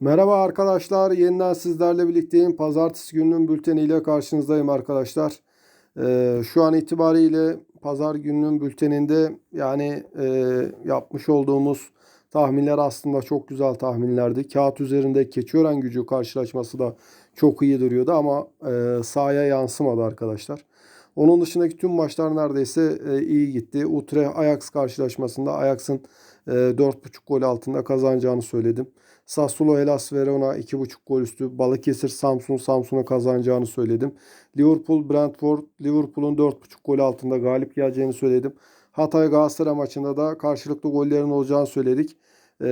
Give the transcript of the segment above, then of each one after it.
Merhaba arkadaşlar. Yeniden sizlerle birlikteyim. Pazartesi gününün bülteniyle karşınızdayım arkadaşlar. Ee, şu an itibariyle pazar gününün bülteninde yani e, yapmış olduğumuz tahminler aslında çok güzel tahminlerdi. Kağıt üzerinde Keçiören gücü karşılaşması da çok iyi duruyordu ama e, sahaya yansımadı arkadaşlar. Onun dışındaki tüm maçlar neredeyse e, iyi gitti. Utrecht Ajax karşılaşmasında Ajax'ın e, 4.5 gol altında kazanacağını söyledim. Sassuolo Hellas Verona 2.5 gol üstü. Balıkesir Samsun Samsun'a kazanacağını söyledim. Liverpool Brentford Liverpool'un 4.5 gol altında galip geleceğini söyledim. Hatay Galatasaray maçında da karşılıklı gollerin olacağını söyledik. Ee,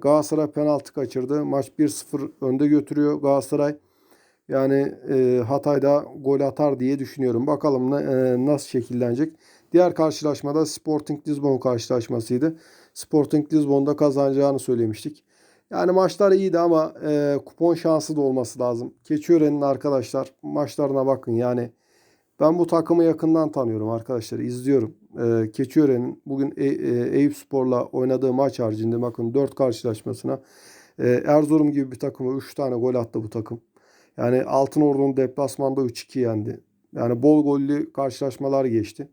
Galatasaray penaltı kaçırdı. Maç 1-0 önde götürüyor Galatasaray. Yani e, Hatay'da gol atar diye düşünüyorum. Bakalım ne, e, nasıl şekillenecek. Diğer karşılaşmada Sporting Lisbon karşılaşmasıydı. Sporting Lisbon'da kazanacağını söylemiştik. Yani maçlar iyiydi ama e, kupon şansı da olması lazım. Keçiören'in arkadaşlar maçlarına bakın. Yani ben bu takımı yakından tanıyorum arkadaşlar. izliyorum. E, Keçiören'in bugün e, e, Eyüp Spor'la oynadığı maç haricinde bakın 4 karşılaşmasına e, Erzurum gibi bir takıma 3 tane gol attı bu takım. Yani Altınordu'nun deplasmanda 3-2 yendi. Yani bol gollü karşılaşmalar geçti.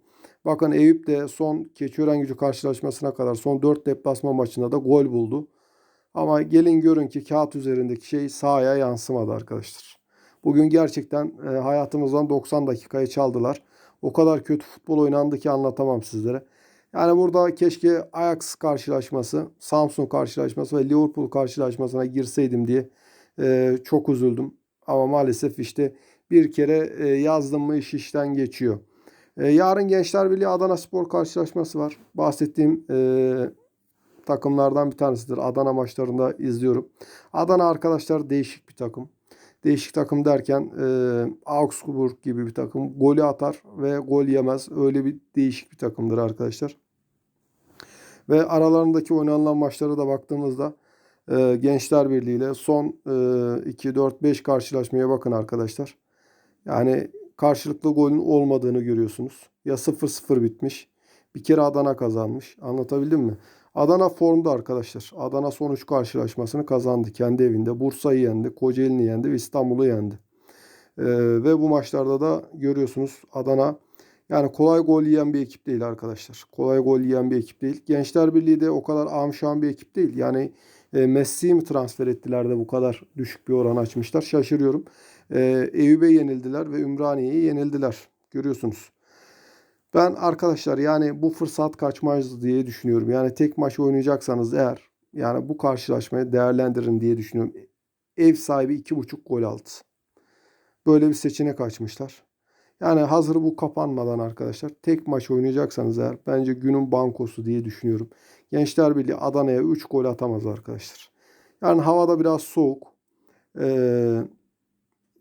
Bakın Eyüp de son Keçiören gücü karşılaşmasına kadar son 4 deplasma maçında da gol buldu. Ama gelin görün ki kağıt üzerindeki şey sahaya yansımadı arkadaşlar. Bugün gerçekten e, hayatımızdan 90 dakikayı çaldılar. O kadar kötü futbol oynandı ki anlatamam sizlere. Yani burada keşke Ajax karşılaşması, Samsun karşılaşması ve Liverpool karşılaşmasına girseydim diye e, çok üzüldüm. Ama maalesef işte bir kere e, yazdım mı iş işten geçiyor. E, yarın Gençler Birliği Adana Spor karşılaşması var. Bahsettiğim takımlardan bir tanesidir. Adana maçlarında izliyorum. Adana arkadaşlar değişik bir takım. Değişik takım derken e, Augsburg gibi bir takım. Golü atar ve gol yemez. Öyle bir değişik bir takımdır arkadaşlar. Ve aralarındaki oynanılan maçlara da baktığımızda e, Gençler Birliği ile son e, 2, 4, 5 karşılaşmaya bakın arkadaşlar. Yani karşılıklı golün olmadığını görüyorsunuz. Ya 0-0 bitmiş. Bir kere Adana kazanmış. Anlatabildim mi? Adana formda arkadaşlar. Adana son 3 karşılaşmasını kazandı kendi evinde. Bursa'yı yendi, Kocaeli'ni yendi ve İstanbul'u yendi. Ee, ve bu maçlarda da görüyorsunuz Adana yani kolay gol yiyen bir ekip değil arkadaşlar. Kolay gol yiyen bir ekip değil. Gençler Birliği de o kadar amşan bir ekip değil. Yani e, Messi'yi mi transfer ettiler de bu kadar düşük bir oran açmışlar. Şaşırıyorum. E, Eyüp'e yenildiler ve Ümraniye'yi yenildiler. Görüyorsunuz. Ben arkadaşlar yani bu fırsat kaçmaz diye düşünüyorum. Yani tek maç oynayacaksanız eğer yani bu karşılaşmayı değerlendirin diye düşünüyorum. Ev sahibi 2.5 gol altı. Böyle bir seçenek açmışlar. Yani hazır bu kapanmadan arkadaşlar tek maç oynayacaksanız eğer bence günün bankosu diye düşünüyorum. Gençler Birliği Adana'ya 3 gol atamaz arkadaşlar. Yani havada biraz soğuk. Ee,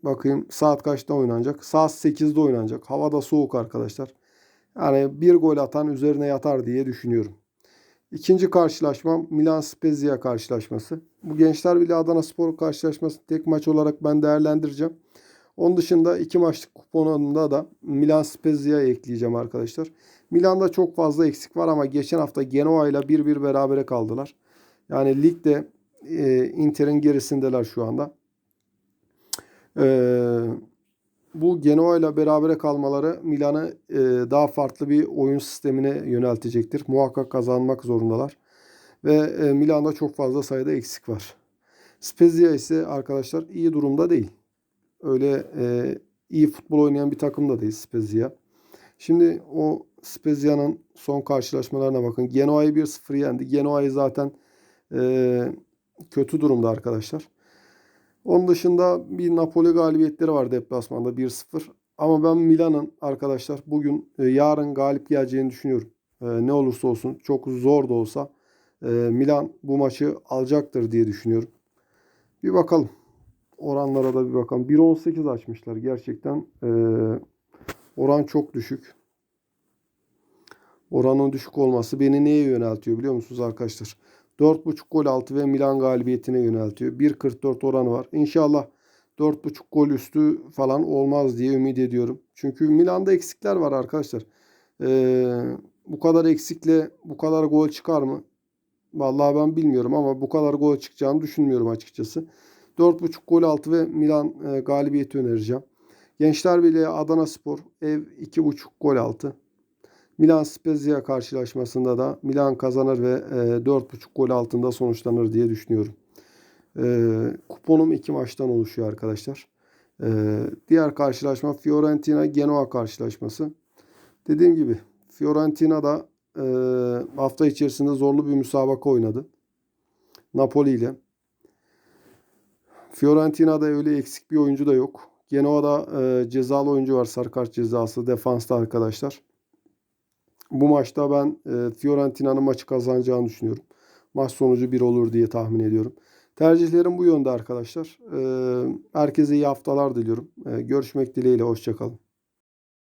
bakayım saat kaçta oynanacak? Saat 8'de oynanacak. Havada soğuk arkadaşlar. Yani bir gol atan üzerine yatar diye düşünüyorum. İkinci karşılaşmam Milan Spezia karşılaşması. Bu Gençler Birliği Adana Spor karşılaşması tek maç olarak ben değerlendireceğim. Onun dışında iki maçlık kuponunda da Milan Spezia'yı ekleyeceğim arkadaşlar. Milan'da çok fazla eksik var ama geçen hafta Genoa ile 1-1 berabere kaldılar. Yani ligde e, Inter'in gerisindeler şu anda. Eee bu Genoa ile berabere kalmaları Milan'ı e, daha farklı bir oyun sistemine yöneltecektir. Muhakkak kazanmak zorundalar. Ve e, Milan'da çok fazla sayıda eksik var. Spezia ise arkadaşlar iyi durumda değil. Öyle e, iyi futbol oynayan bir takım da değil Spezia. Şimdi o Spezia'nın son karşılaşmalarına bakın. Genoa'yı 1-0 yendi. Genoa'yı zaten e, kötü durumda arkadaşlar. Onun dışında bir Napoli galibiyetleri var deplasmanda 1-0. Ama ben Milan'ın arkadaşlar bugün e, yarın galip geleceğini düşünüyorum. E, ne olursa olsun çok zor da olsa e, Milan bu maçı alacaktır diye düşünüyorum. Bir bakalım. Oranlara da bir bakalım. 1.18 açmışlar. Gerçekten oran çok düşük. Oranın düşük olması beni neye yöneltiyor biliyor musunuz arkadaşlar? 4.5 gol altı ve Milan galibiyetine yöneltiyor. 1.44 oranı var. İnşallah 4.5 gol üstü falan olmaz diye ümit ediyorum. Çünkü Milan'da eksikler var arkadaşlar. Ee, bu kadar eksikle bu kadar gol çıkar mı? Vallahi ben bilmiyorum ama bu kadar gol çıkacağını düşünmüyorum açıkçası. 4.5 gol altı ve Milan e, galibiyeti önereceğim. Gençler Birliği Adana Spor ev 2.5 gol altı. Milan Spezia karşılaşmasında da Milan kazanır ve e, 4.5 gol altında sonuçlanır diye düşünüyorum. E, kuponum iki maçtan oluşuyor arkadaşlar. E, diğer karşılaşma Fiorentina Genoa karşılaşması. Dediğim gibi Fiorentina da e, hafta içerisinde zorlu bir müsabaka oynadı. Napoli ile. Fiorentina'da öyle eksik bir oyuncu da yok. Genoa'da e, cezalı oyuncu var. Sarı kart cezası defansta arkadaşlar. Bu maçta ben e, Fiorentina'nın maçı kazanacağını düşünüyorum. Maç sonucu 1 olur diye tahmin ediyorum. Tercihlerim bu yönde arkadaşlar. E, herkese iyi haftalar diliyorum. E, görüşmek dileğiyle. Hoşçakalın.